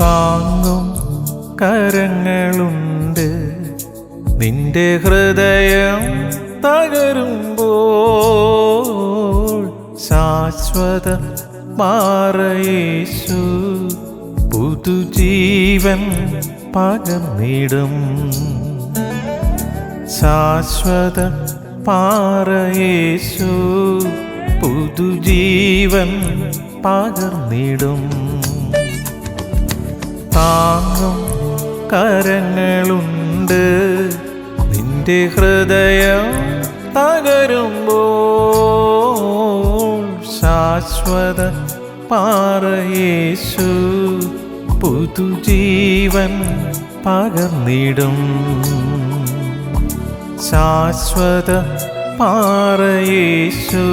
താങ്ങും കരങ്ങളുണ്ട്. നിന്റെ ഹൃദയം തകരുമ്പോൾ ശാശ്വത മാറയേശു പുതുജീവൻ പകർന്നിടും. ശാശ്വത പാറയേശു പുതുജീവൻ പകർന്നിടും. താങ്ങും കരങ്ങളുണ്ട് നിന്റെ ഹൃദയം തകരുമ്പോൾ. ശാശ്വത പാറയേശു പുതുജീവൻ പകർന്നിടും. ശാശ്വത പാറയേശു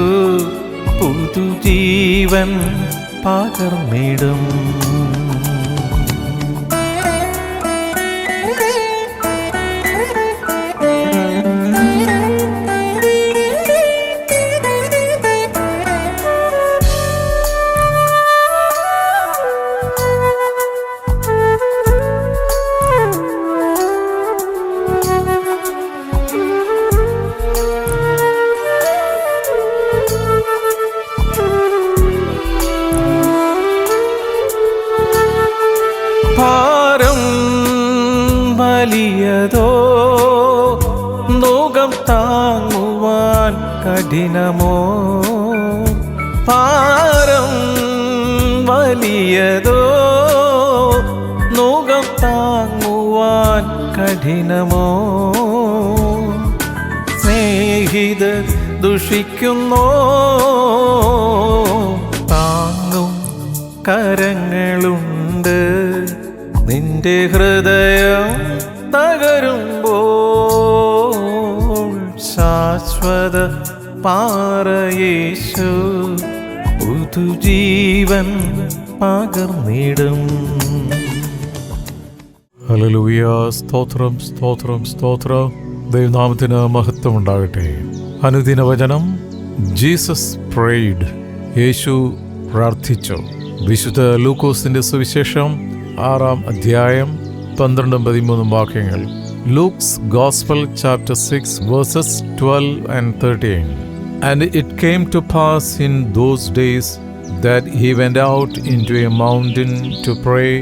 പുതുജീവൻ പകർന്നിടും. കഠിനമോ? ഭാരം വലിയതോ? നോകം താങ്ങുവാൻ കഠിനമോ? സ്നേഹിതർ ദുഷിക്കുന്നോ? താങ്ങും കരങ്ങളുണ്ട്. നിന്റെ ഹൃദയം തകരുമ്പോൾ ശാശ്വത പാറയേശു പുതുജീവൻ പകർന്നിടും. ഹല്ലേലൂയ. സ്തോത്രം സ്തോത്രം സ്തോത്രം. ദൈവനാമത്തിന് മഹത്വം ഉണ്ടാകട്ടെ അനുദിന വചനം ജീസസ് പ്രേഡ്. യേശു പ്രാർത്ഥിച്ചു. വിശുദ്ധ ലൂക്കോസിന്റെ സുവിശേഷം ആറാം അധ്യായം പന്ത്രണ്ടും പതിമൂന്നും വാക്യങ്ങൾ. Luke's gospel chapter six verses twelve and thirteen and it came to pass in those days that he went out into a mountain to pray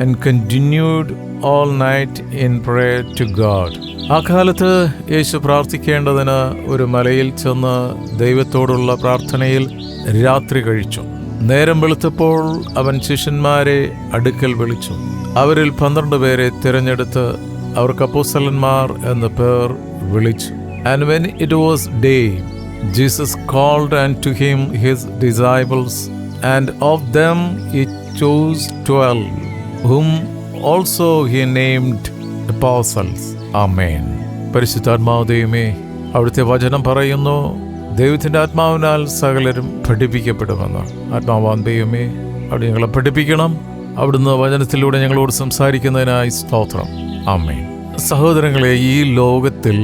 and continued all night in prayer to God. ആ കാലത്ത് യേശു പ്രാർത്ഥിക്കേണ്ടതിന് ഒരു മലയിൽ ചെന്ന് ദൈവത്തോടുള്ള പ്രാർത്ഥനയിൽ രാത്രി കഴിച്ചു. നേരം വെളുത്തപ്പോൾ അവൻ ശിഷ്യന്മാരെ അടുക്കൽ വിളിച്ചു. അവരിൽ പന്ത്രണ്ട് പേരെ തിരഞ്ഞെടുത്ത് അവർക്ക് അപ്പോസ്തലന്മാർ എന്ന പേർ വിളിച്ചു. And when it was day Jesus called unto him his disciples, and of them he chose twelve, whom also he named apostles. Amen. പരിശുദ്ധാത്മാവ് ദൈവമേ അവിടുത്തെ വചനം പറയുന്നു ദൈവത്തിന്റെ ആത്മാവിനാൽ സകലരും പഠിപ്പിക്കപ്പെടുമെന്ന് ആത്മാവാൻ ദൈവമേ അവിടെ ഞങ്ങളെ പഠിപ്പിക്കണം അവിടുന്ന് വചനത്തിലൂടെ ഞങ്ങളോട് സംസാരിക്കുന്നതിനായി സ്തോത്രം ആമേൻ സഹോദരങ്ങളെ ഈ ലോകത്തിൽ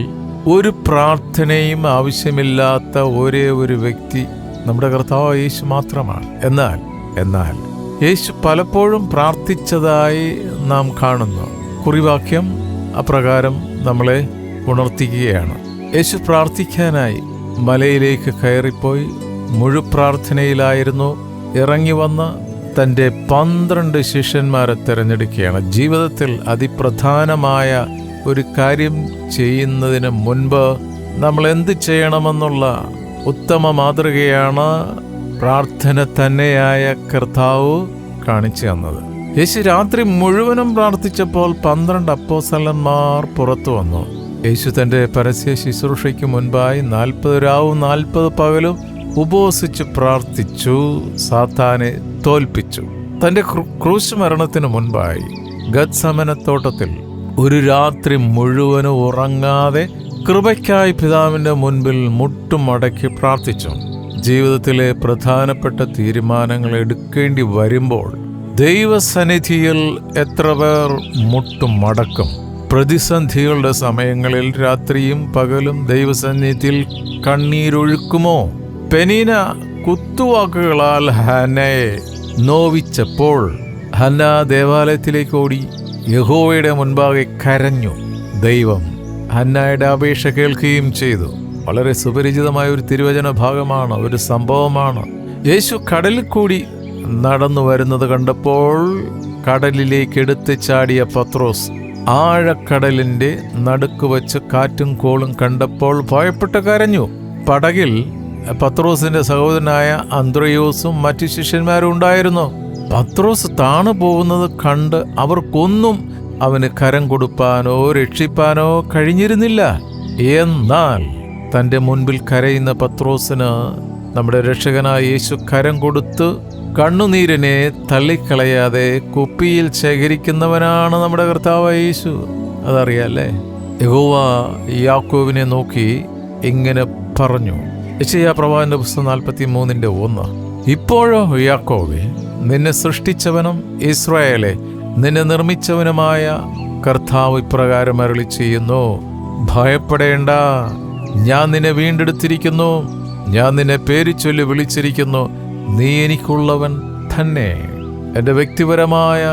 ഒരു പ്രാർത്ഥനയും ആവശ്യമില്ലാത്ത ഒരേ ഒരു വ്യക്തി നമ്മുടെ കർത്താവ് യേശു മാത്രമാണ്. എന്നാൽ എന്നാൽ യേശു പലപ്പോഴും പ്രാർത്ഥിച്ചതായി നാം കാണുന്നു. കുറിവാക്യം അപ്രകാരം നമ്മളെ ഉണർത്തിക്കുകയാണ്. യേശു പ്രാർത്ഥിക്കാനായി മലയിലേക്ക് കയറിപ്പോയി. മുഴുപ്രാർത്ഥനയിലായിരുന്നു ഇറങ്ങി വന്ന് തന്റെ പന്ത്രണ്ട് ശിഷ്യന്മാരെ തിരഞ്ഞെടുക്കുകയാണ്. ജീവിതത്തിൽ അതിപ്രധാനമായ ഒരു കാര്യം ചെയ്യുന്നതിന് മുൻപ് നമ്മൾ എന്ത് ചെയ്യണമെന്നുള്ള ഉത്തമ മാതൃകയാണ് പ്രാർത്ഥന തന്നെയായ കർത്താവ് കാണിച്ചു തന്നത്. യേശു രാത്രി മുഴുവനും പ്രാർത്ഥിച്ചപ്പോൾ പന്ത്രണ്ട് അപ്പോസലന്മാർ പുറത്തു വന്നു. യേശു തന്റെ പരസ്യ ശുശ്രൂഷയ്ക്ക് മുൻപായി നാൽപ്പത് രാവും നാൽപ്പത് പകലും ഉപവസിച്ച് പ്രാർത്ഥിച്ചു സാത്താനെ തോൽപ്പിച്ചു. തന്റെ ക്രൂ- ക്രൂശ് മരണത്തിന് മുൻപായി ഗത്സമനത്തോട്ടത്തിൽ ഒരു രാത്രി മുഴുവനും ഉറങ്ങാതെ കൃപയ്ക്കായി പിതാവിന്റെ മുൻപിൽ മുട്ടുമടക്കി പ്രാർത്ഥിച്ചു. ജീവിതത്തിലെ പ്രധാനപ്പെട്ട തീരുമാനങ്ങൾ എടുക്കേണ്ടി വരുമ്പോൾ ദൈവസന്നിധിയിൽ എത്ര പേർ മുട്ടുമടക്കും. പ്രതിസന്ധികളുടെ സമയങ്ങളിൽ രാത്രിയും പകലും ദൈവസന്നിധിയിൽ കണ്ണീരൊഴുക്കുമോ? പെനീന കുത്തുവാക്കുകളാൽ ഹനയെ നോവിച്ചപ്പോൾ ഹന്ന ദേവാലയത്തിലേക്ക് ഓടി. യഹോവയുടെ മുൻപാകെ കരഞ്ഞു. ദൈവം ഹന്നായുടെ അപേക്ഷ കേൾക്കുകയും ചെയ്തു. വളരെ സുപരിചിതമായ ഒരു തിരുവചന ഭാഗമാണ് ഒരു സംഭവമാണ്. യേശു കടലിൽ കൂടി നടന്നു വരുന്നത് കണ്ടപ്പോൾ കടലിലേക്ക് എടുത്ത് ചാടിയ പത്രോസ് ആഴക്കടലിന്റെ നടുക്ക് വച്ച് കാറ്റും കോളും കണ്ടപ്പോൾ ഭയപ്പെട്ട് കരഞ്ഞു. പടകിൽ പത്രോസിന്റെ സഹോദരനായ അന്ത്രയോസും മറ്റു ശിഷ്യന്മാരും ഉണ്ടായിരുന്നു. പത്രോസ് താണു പോകുന്നത് കണ്ട് അവർക്കൊന്നും അവന് കരം കൊടുപ്പാനോ രക്ഷിപ്പാനോ കഴിഞ്ഞിരുന്നില്ല. എന്നാൽ തന്റെ മുൻപിൽ കരയുന്ന പത്രോസിന് നമ്മുടെ രക്ഷകനായ യേശു കരം കൊടുത്ത് കണ്ണുനീരിനെ തള്ളിക്കളയാതെ കുപ്പിയിൽ ശേഖരിക്കുന്നവനാണ് നമ്മുടെ കർത്താവായ യേശു. അതറിയാല്ലേ? യഹോവ യാക്കോവിനെ നോക്കി ഇങ്ങനെ പറഞ്ഞു. യശയാ പ്രവാചന്റെ പുസ്തകം നാൽപ്പത്തി മൂന്നിന്റെ ഒന്ന്. ഇപ്പോഴോ യാക്കോവെ നിന്നെ സൃഷ്ടിച്ചവനും ഇസ്രായേലെ നിന്നെ നിർമ്മിച്ചവനുമായ കർത്താവ് ഇപ്രകാരം അരളി ചെയ്യുന്നു ഭയപ്പെടേണ്ട. ഞാൻ നിന്നെ വീണ്ടെടുത്തിരിക്കുന്നു. ഞാൻ നിന്നെ പേര് ചൊല്ലി വിളിച്ചിരിക്കുന്നു. നീ എനിക്കുള്ളവൻ തന്നെ. എന്റെ വ്യക്തിപരമായ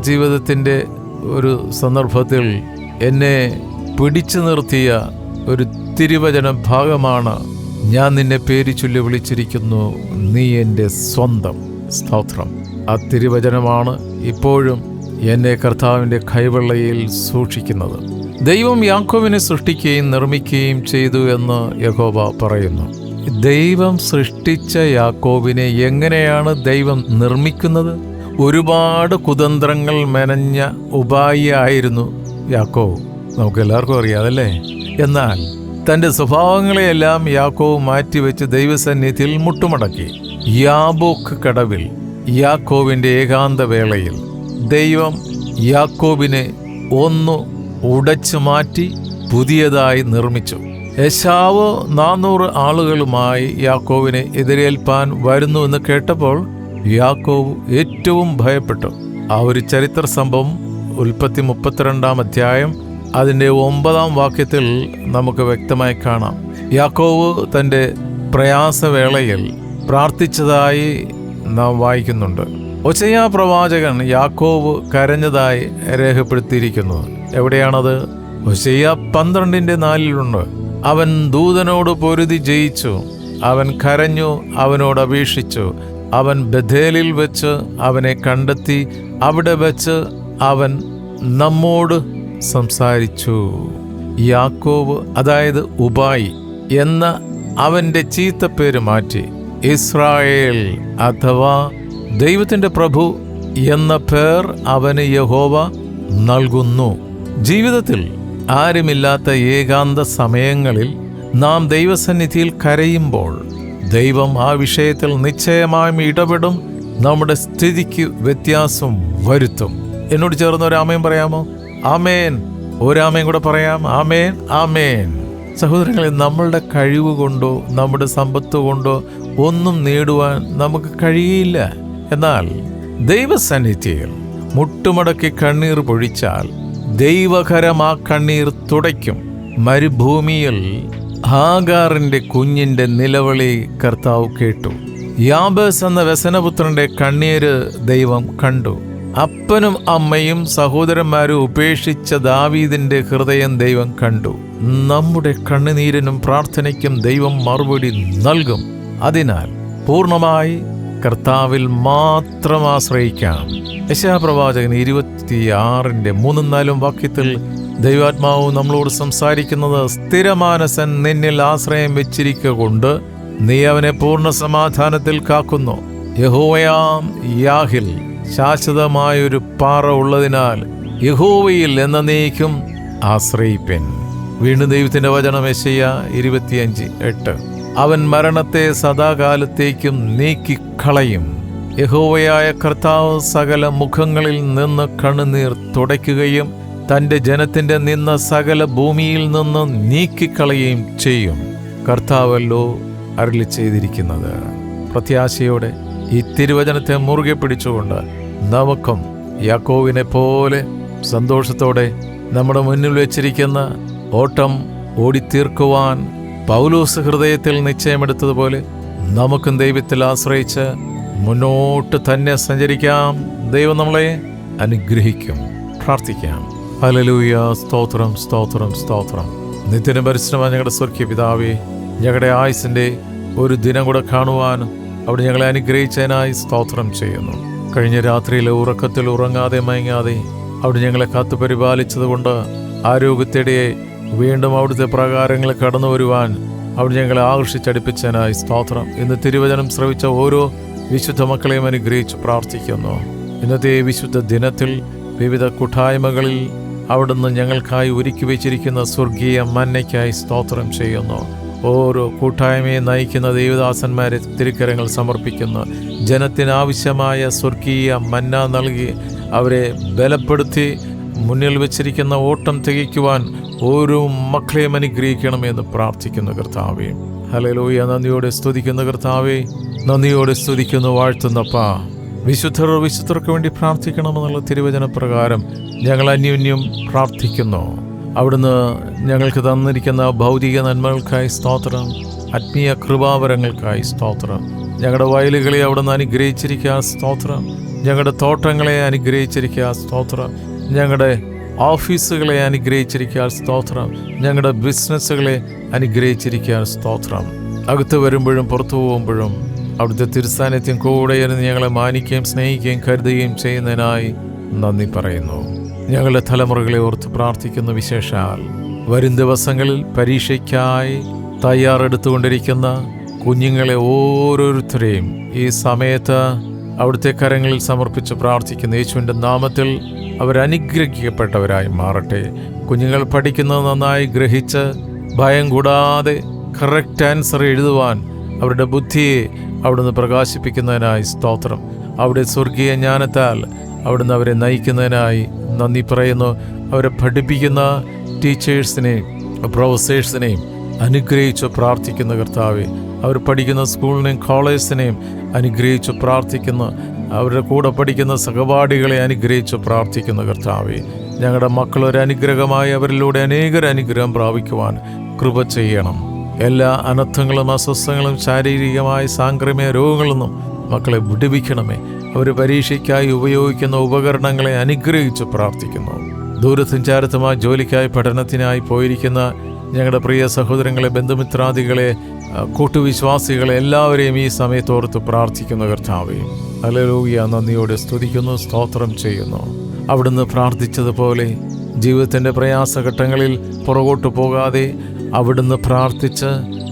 ജീവിതത്തിന്റെ ഒരു സന്ദർഭത്തിൽ എന്നെ പിടിച്ചു നിർത്തിയ ഒരു തിരുവചന ഭാഗമാണ് ഞാൻ നിന്നെ പേര് ചൊല്ലി വിളിച്ചിരിക്കുന്നു. നീ എന്റെ സ്വന്തം. സ്തോത്രം. ആ തിരുവചനമാണ് ഇപ്പോഴും എന്നെ കർത്താവിന്റെ കൈവെള്ളയിൽ സൂക്ഷിക്കുന്നത്. ദൈവം യാക്കോവിനെ സൃഷ്ടിക്കുകയും നിർമ്മിക്കുകയും ചെയ്തു എന്ന് യഹോബ പറയുന്നു. ദൈവം സൃഷ്ടിച്ച യാക്കോവിനെ എങ്ങനെയാണ് ദൈവം നിർമ്മിക്കുന്നത്? ഒരുപാട് കുതന്ത്രങ്ങൾ മെനഞ്ഞ ഉപായിയായിരുന്നു യാക്കോവ് നമുക്ക് എല്ലാവർക്കും അറിയാതല്ലേ എന്നാൽ തന്റെ സ്വഭാവങ്ങളെയെല്ലാം യാക്കോവ് മാറ്റിവെച്ച് ദൈവസന്നിധിയിൽ മുട്ടുമടക്കി. യാബോക്ക് കടവിൽ യാക്കോവിന്റെ ഏകാന്ത വേളയിൽ ദൈവം യാക്കോബിനെ ഒന്ന് ഉടച്ചു മാറ്റി പുതിയതായി നിർമ്മിച്ചു. യശാവ് നാനൂറ് ആളുകളുമായി യാക്കോവിനെ എതിരേൽപ്പാൻ വരുന്നുവെന്ന് കേട്ടപ്പോൾ യാക്കോവ് ഏറ്റവും ഭയപ്പെട്ടു. ആ ഒരു ചരിത്ര സംഭവം ഉൽപ്പത്തി മുപ്പത്തിരണ്ടാം അധ്യായം അതിന്റെ ഒമ്പതാം വാക്യത്തിൽ നമുക്ക് വ്യക്തമായി കാണാം. യാക്കോവ് തന്റെ പ്രയാസവേളയിൽ പ്രാർത്ഥിച്ചതായി നാം വായിക്കുന്നുണ്ട്. ഒച്ചയാ പ്രവാചകൻ യാക്കോവ് കരഞ്ഞതായി രേഖപ്പെടുത്തിയിരിക്കുന്നു. എവിടെയാണത്? ഒച്ചയ്യ പന്ത്രണ്ടിന്റെ നാലിലുണ്ട്. അവൻ ദൂതനോട് പൊരുതി ജയിച്ചു. അവൻ കരഞ്ഞു അവനോട് അപേക്ഷിച്ചു. അവൻ ബഥേലിൽ വെച്ച് അവനെ കണ്ടെത്തി അവിടെ വെച്ച് അവൻ നമ്മോട് സംസാരിച്ചു. യാക്കോവ് അതായത് ഉബായി എന്ന അവന്റെ ചീത്തപ്പേര് മാറ്റി. ഇസ്രായേൽ അഥവാ ദൈവത്തിന്റെ പ്രഭു എന്ന പേർ അവന് യഹോവ നൽകുന്നു. ജീവിതത്തിൽ ആരുമില്ലാത്ത ഏകാന്ത സമയങ്ങളിൽ നാം ദൈവസന്നിധിയിൽ കരയുമ്പോൾ ദൈവം ആ വിഷയത്തിൽ നിശ്ചയമായും ഇടപെടും നമ്മുടെ സ്ഥിതിക്ക് വ്യത്യാസം വരുത്തും. എന്നോട് ചേർന്ന് ഒരു ആമയും പറയാമോ? ആമേൻ. ഒരാമയും കൂടെ പറയാം. ആമേൻ ആമേൻ. സഹോദരങ്ങളെ നമ്മളുടെ കഴിവ് കൊണ്ടോ നമ്മുടെ സമ്പത്ത് കൊണ്ടോ ഒന്നും നേടുവാൻ നമുക്ക് കഴിയില്ല. എന്നാൽ ദൈവസന്നിധിയിൽ മുട്ടുമടക്കി കണ്ണീർ പൊഴിച്ചാൽ ദൈവകരം ആ കണ്ണീർ തുടയ്ക്കും. മരുഭൂമിയിൽ ഹാഗാറിന്റെ കുഞ്ഞിന്റെ നിലവിളി കർത്താവ് കേട്ടു. യാബസ് എന്ന വ്യസനപുത്രന്റെ കണ്ണീര് ദൈവം കണ്ടു. അപ്പനും അമ്മയും സഹോദരന്മാരും ഉപേക്ഷിച്ച ദാവീദിന്റെ ഹൃദയം ദൈവം കണ്ടു. നമ്മുടെ കണ്ണുനീരിനും പ്രാർത്ഥനയ്ക്കും ദൈവം മറുപടി നൽകും. അതിനാൽ പൂർണമായി കർത്താവിൽ മാത്രം ആശ്രയിക്കാം. യശാപ്രവാചകൻ ഇരുപത്തിയാറിന്റെ മൂന്നും നാലും വാക്യത്തിൽ ദൈവാത്മാവ് നമ്മളോട് സംസാരിക്കുന്നത് സ്ഥിരമാനസൻ നിന്നിൽ ആശ്രയം വെച്ചിരിക്കുക കൊണ്ട് നീ അവനെ പൂർണ സമാധാനത്തിൽ കാക്കുന്നു. യഹോവയാം യാഹിൽ ശാശ്വതമായൊരു പാറ ഉള്ളതിനാൽ യഹോവയിൽ എന്ന നീക്കും ആശ്രയിപ്പൻ. വീണ്ടും ദൈവത്തിന്റെ വചനം എശയ്യ ഇരുപത്തിയഞ്ച് എട്ട്. അവൻ മരണത്തെ സദാകാലത്തേക്കും നീക്കിക്കളയും. യഹോവയായ കർത്താവ് സകല മുഖങ്ങളിൽ നിന്ന് കണ്ണുനീർ തുടയ്ക്കുകയും തന്റെ ജനത്തിന്റെ നിന്ന സകല ഭൂമിയിൽ നിന്ന് നീക്കിക്കളയുകയും ചെയ്യും. കർത്താവല്ലോ അരളി ചെയ്തിരിക്കുന്നത്. പ്രത്യാശയോടെ ഈ തിരുവചനത്തെ മുറുകെ പിടിച്ചുകൊണ്ട് നമുക്കും യാക്കോവിനെ പോലെ സന്തോഷത്തോടെ നമ്മുടെ മുന്നിൽ വെച്ചിരിക്കുന്ന ഓട്ടം ഓടിത്തീർക്കുവാൻ പൗലോസ് ഹൃദയത്തിൽ നിശ്ചയമെടുത്തതുപോലെ നമുക്കും ദൈവത്തിൽ ആശ്രയിച്ച് മുന്നോട്ട് തന്നെ സഞ്ചരിക്കാം. ദൈവം നമ്മളെ അനുഗ്രഹിക്കും. പ്രാർത്ഥിക്കാം. ഹലലൂയ സ്തോത്രം സ്തോത്രം സ്തോത്രം. നിത്യന പരിശ്രമ ഞങ്ങളുടെ സ്വർഗീയ പിതാവേ ഞങ്ങളുടെ ആയുസിന്റെ ഒരു ദിനം കൂടെ കാണുവാനും അവിടെ ഞങ്ങളെ അനുഗ്രഹിച്ചതിനായി സ്തോത്രം ചെയ്യുന്നു. കഴിഞ്ഞ രാത്രിയിലെ ഉറക്കത്തിൽ ഉറങ്ങാതെ മയങ്ങാതെ അവിടെ ഞങ്ങളെ കാത്തു പരിപാലിച്ചതുകൊണ്ട് ആരോഗ്യത്തേടെ വീണ്ടും അവിടുത്തെ പ്രകാരങ്ങൾ കടന്നു വരുവാൻ അവിടെ ഞങ്ങളെ ആകർഷിച്ചടിപ്പിച്ചതിനായി സ്തോത്രം. ഇന്ന് തിരുവചനം ശ്രവിച്ച ഓരോ വിശുദ്ധ മക്കളെയും അനുഗ്രഹിച്ച് പ്രാർത്ഥിക്കുന്നു. ഇന്നത്തെ വിശുദ്ധ ദിനത്തിൽ വിവിധ കൂട്ടായ്മകളിൽ അവിടുന്ന് ഞങ്ങൾക്കായി ഒരുക്കി വെച്ചിരിക്കുന്ന സ്വർഗീയ മന്നയ്ക്കായി സ്തോത്രം ചെയ്യുന്നു. ഓരോ കൂട്ടായ്മയെ നയിക്കുന്ന ദേവദാസന്മാരെ തിരുക്കരങ്ങൾ സമർപ്പിക്കുന്നു. ജനത്തിനാവശ്യമായ സ്വർഗീയ മന്ന നൽകി അവരെ ബലപ്പെടുത്തി മുന്നിൽ വെച്ചിരിക്കുന്ന ഓട്ടം തികയ്ക്കുവാൻ ഓരോ മക്കളെയും അനുഗ്രഹിക്കണമെന്ന് പ്രാർത്ഥിക്കുന്നു കർത്താവേ. ഹലലോയ നന്ദിയോടെ സ്തുതിക്കുന്ന കർത്താവേ. നന്ദിയോടെ സ്തുതിക്കുന്നു വാഴ്ത്തുന്നപ്പാ. വിശുദ്ധർ വിശുദ്ധർക്ക് വേണ്ടി പ്രാർത്ഥിക്കണമെന്നുള്ള തിരുവചന പ്രകാരം ഞങ്ങൾ അന്യോന്യം പ്രാർത്ഥിക്കുന്നു. അവിടുന്ന് ഞങ്ങൾക്ക് തന്നിരിക്കുന്ന ഭൗതിക നന്മകൾക്കായി സ്തോത്രം ആത്മീയ കൃപാവരങ്ങൾക്കായി സ്തോത്രം. ഞങ്ങളുടെ വയലുകളെ അവിടുന്ന് അനുഗ്രഹിച്ചിരിക്കുക സ്തോത്രം. ഞങ്ങളുടെ തോട്ടങ്ങളെ അനുഗ്രഹിച്ചിരിക്കുക സ്തോത്രം. ഞങ്ങളുടെ ഓഫീസുകളെ അനുഗ്രഹിച്ചിരിക്കാൻ സ്തോത്രം. ഞങ്ങളുടെ ബിസിനസ്സുകളെ അനുഗ്രഹിച്ചിരിക്കാൻ സ്തോത്രം. അകത്ത് വരുമ്പോഴും പുറത്തു പോകുമ്പോഴും അവിടുത്തെ തിരുസ്ഥാനത്യം കൂടെ എന്ന് ഞങ്ങളെ മാനിക്കുകയും സ്നേഹിക്കുകയും കരുതുകയും ചെയ്യുന്നതിനായി നന്ദി പറയുന്നു. ഞങ്ങളുടെ തലമുറകളെ ഓർത്ത് പ്രാർത്ഥിക്കുന്ന വിശേഷാൽ. വരും ദിവസങ്ങളിൽ പരീക്ഷയ്ക്കായി തയ്യാറെടുത്തുകൊണ്ടിരിക്കുന്ന കുഞ്ഞുങ്ങളെ ഓരോരുത്തരെയും ഈ സമയത്ത് അവിടുത്തെ കരങ്ങളിൽ സമർപ്പിച്ച് പ്രാർത്ഥിക്കുന്ന. യേശുവിന്റെ നാമത്തിൽ അവരനുഗ്രഹിക്കപ്പെട്ടവരായി മാറട്ടെ. കുഞ്ഞുങ്ങൾ പഠിക്കുന്നത് നന്നായി ഗ്രഹിച്ച് ഭയം കൂടാതെ കറക്റ്റ് ആൻസർ എഴുതുവാൻ അവരുടെ ബുദ്ധിയെ അവിടുന്ന് പ്രകാശിപ്പിക്കുന്നതിനായി സ്തോത്രം. അവിടെ സ്വർഗീയ ജ്ഞാനത്താൽ അവിടുന്ന് അവരെ നയിക്കുന്നതിനായി നന്ദി പറയുന്നു. അവരെ പഠിപ്പിക്കുന്ന ടീച്ചേഴ്സിനെയും പ്രൊഫസേഴ്സിനെയും അനുഗ്രഹിച്ച് പ്രാർത്ഥിക്കുന്ന കർത്താവെ അവർ പഠിക്കുന്ന സ്കൂളിനെയും കോളേജിനെയും അനുഗ്രഹിച്ച് പ്രാർത്ഥിക്കുന്നു. അവരുടെ കൂടെ പഠിക്കുന്ന സഹപാഠികളെ അനുഗ്രഹിച്ച് പ്രാർത്ഥിക്കുന്നു കർത്താവെ. ഞങ്ങളുടെ മക്കൾ ഒരു അനുഗ്രഹമായി അവരിലൂടെ അനേകർ അനുഗ്രഹം പ്രാപിക്കുവാൻ കൃപ ചെയ്യണം. എല്ലാ അനർത്ഥങ്ങളും അസ്വസ്ഥങ്ങളും ശാരീരികമായ സാംക്രമിക രോഗങ്ങളിൽ നിന്നും മക്കളെ വിടുവിക്കണമേ. അവർ പരീക്ഷയ്ക്കായി ഉപയോഗിക്കുന്ന ഉപകരണങ്ങളെ അനുഗ്രഹിച്ച് പ്രാർത്ഥിക്കുന്നു. ദൂരസഞ്ചാരത്തുമായി ജോലിക്കായി പഠനത്തിനായി പോയിരിക്കുന്ന ഞങ്ങളുടെ പ്രിയ സഹോദരങ്ങളെ ബന്ധുമിത്രാദികളെ കൂട്ടുവിശ്വാസികളെ എല്ലാവരെയും ഈ സമയത്തോർത്ത് പ്രാർത്ഥിക്കുന്ന കർത്താവേ അലലൂയ നന്ദിയോടെ സ്തുതിക്കുന്നു സ്തോത്രം ചെയ്യുന്നു. അവിടുന്ന് പ്രാർത്ഥിച്ചതുപോലെ ജീവിതത്തിന്റെ പ്രയാസഘട്ടങ്ങളിൽ പുറകോട്ട് പോകാതെ അവിടുന്ന് പ്രാർത്ഥിച്ച്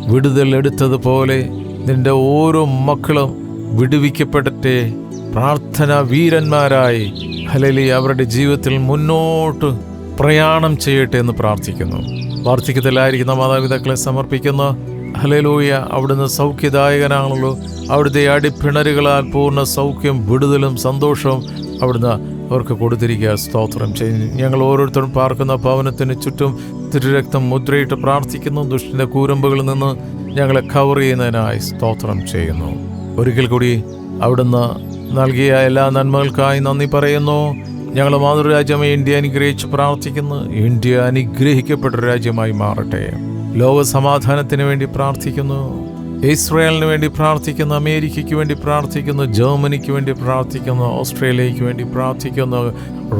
വിടുതൽ എടുത്തതുപോലെ നിന്റെ ഓരോ മക്കളും വിടുവിക്കപ്പെടട്ടെ. പ്രാർത്ഥന വീരന്മാരായി ഹലലി അവരുടെ ജീവിതത്തിൽ മുന്നോട്ട് പ്രയാണം ചെയ്യട്ടെ എന്ന് പ്രാർത്ഥിക്കുന്നു. വാർദ്ധക്യത്തിലായിരിക്കുന്ന മാതാപിതാക്കളെ സമർപ്പിക്കുന്ന. ഹലലൂയ അവിടുന്ന് സൗഖ്യദായകനാണല്ലോ. അവിടുത്തെ അടിപ്പിണരുകളാൽ പൂർണ സൗഖ്യം വിടുതലും സന്തോഷവും അവിടുന്ന് അവർക്ക് കൊടുത്തിരിക്കുക. സ്തോത്രം ചെയ്യുന്നു. ഞങ്ങൾ ഓരോരുത്തരും പാർക്കുന്ന ഭവനത്തിന് ചുറ്റും തിരുരക്തം മുദ്രയിട്ട് പ്രാർത്ഥിക്കുന്നു. ദുഷ്ടിന്റെ കൂരമ്പുകളിൽ നിന്ന് ഞങ്ങളെ കവർ ചെയ്യുന്നതിനായി സ്തോത്രം ചെയ്യുന്നു. ഒരിക്കൽ കൂടി അവിടുന്ന് നൽകിയ എല്ലാ നന്മകൾക്കായി നന്ദി പറയുന്നു. ഞങ്ങൾ മാതൃരാജ്യമായി ഇന്ത്യ അനുഗ്രഹിച്ച് പ്രാർത്ഥിക്കുന്നു. ഇന്ത്യ അനുഗ്രഹിക്കപ്പെട്ട രാജ്യമായി മാറട്ടെ. ലോക സമാധാനത്തിന് വേണ്ടി പ്രാർത്ഥിക്കുന്നു ഇസ്രയേലിന് വേണ്ടി പ്രാർത്ഥിക്കുന്നു അമേരിക്കയ്ക്ക് വേണ്ടി പ്രാർത്ഥിക്കുന്നു ജർമ്മനിക്ക് വേണ്ടി പ്രാർത്ഥിക്കുന്നു ഓസ്ട്രേലിയയ്ക്ക് വേണ്ടി പ്രാർത്ഥിക്കുന്നു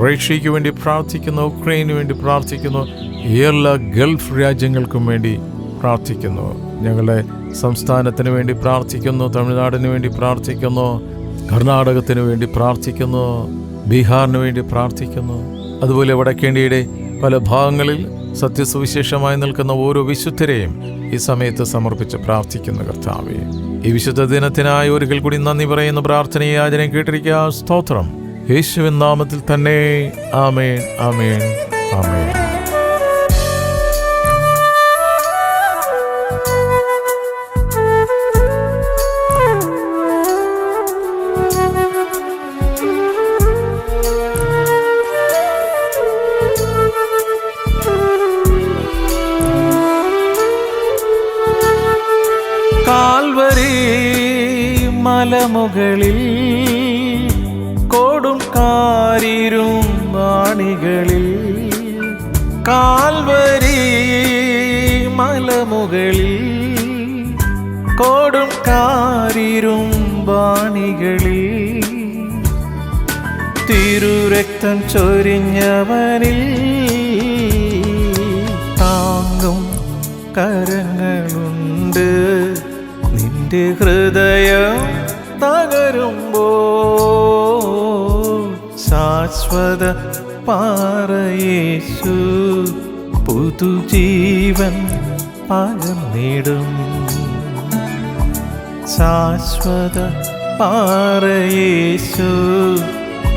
റഷ്യയ്ക്ക് വേണ്ടി പ്രാർത്ഥിക്കുന്നു ഉക്രൈന് വേണ്ടി പ്രാർത്ഥിക്കുന്നു എല്ലാ ഗൾഫ് രാജ്യങ്ങൾക്കും വേണ്ടി പ്രാർത്ഥിക്കുന്നു ഞങ്ങളുടെ സംസ്ഥാനത്തിന് വേണ്ടി പ്രാർത്ഥിക്കുന്നു തമിഴ്നാടിന് വേണ്ടി പ്രാർത്ഥിക്കുന്നു കർണാടകത്തിന് വേണ്ടി പ്രാർത്ഥിക്കുന്നു ബീഹാറിന് വേണ്ടി പ്രാർത്ഥിക്കുന്നു അതുപോലെ വടക്കേണ്ടിയുടെ പല ഭാഗങ്ങളിൽ സത്യസുവിശേഷമായി നിൽക്കുന്ന ഓരോ വിശുദ്ധരെയും ഈ സമയത്ത് സമർപ്പിച്ച് പ്രാർത്ഥിക്കുന്ന കർത്താവെ ഈ വിശുദ്ധ ദിനത്തിനായി ഒരിക്കൽ കൂടി നന്ദി പറയുന്ന പ്രാർത്ഥനയെ ആചരണം കേട്ടിരിക്കുക. സ്തോത്രം. യേശുവിൻ നാമത്തിൽ തന്നെ. ആമേൻ ആമേൻ ആമേൻ. കാൽവരി മലമുകളിൽ കോടും കാരിരും വാണികളിൽ. കാൽവരി മലമുകളിൽ കോടും കാരിരും വാണികളിൽ. തിരുരക്തം ചൊരിഞ്ഞവനിൽ താങ്ങും കരങ്ങളുണ്ട് നിന്റെ ഹൃദയം തകരുമ്പോ ശാശ്വത പാറയേശു പുതുജീവൻ പകർന്നിടും ശാശ്വത പാറയേശു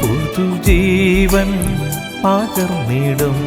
പുതുജീവൻ പകർന്നിടും